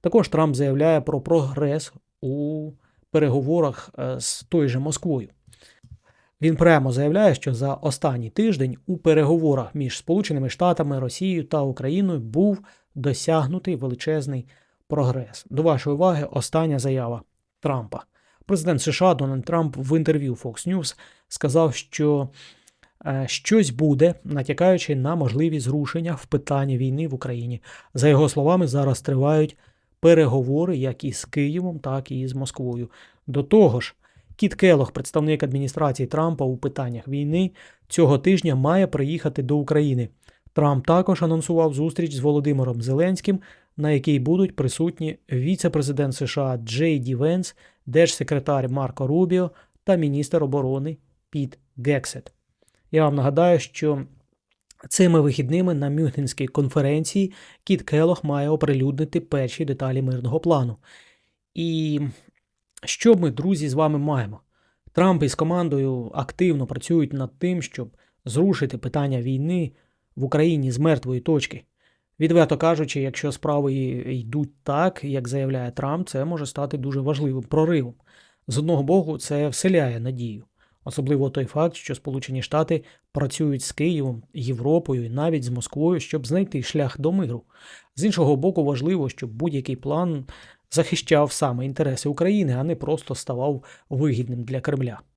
Також Трамп заявляє про прогрес у переговорах е, з той же Москвою. Він прямо заявляє, що за останній тиждень у переговорах між Сполученими Штатами, Росією та Україною був досягнутий величезний прогрес. До вашої уваги остання заява Трампа. Президент США Дональд Трамп в інтерв'ю Fox News сказав, що е, щось буде, натякаючи на можливі зрушення в питанні війни в Україні. За його словами, зараз тривають переговори як із Києвом, так і з Москвою. До того ж, Кіт Келох, представник адміністрації Трампа у питаннях війни, цього тижня має приїхати до України. Трамп також анонсував зустріч з Володимиром Зеленським, на якій будуть присутні віце-президент США Джей Ді Венс, держсекретар Марко Рубіо та міністр оборони Піт Гексет. Я вам нагадаю, що цими вихідними на Мюнхенській конференції Кіт Келох має оприлюднити перші деталі мирного плану. І що ми, друзі, з вами маємо? Трамп із командою активно працюють над тим, щоб зрушити питання війни в Україні з мертвої точки. Відверто кажучи, якщо справи йдуть так, як заявляє Трамп, це може стати дуже важливим проривом. З одного боку, це вселяє надію, особливо той факт, що Сполучені Штати працюють з Києвом, Європою і навіть з Москвою, щоб знайти шлях до миру. З іншого боку, важливо, щоб будь-який план захищав саме інтереси України, а не просто ставав вигідним для Кремля.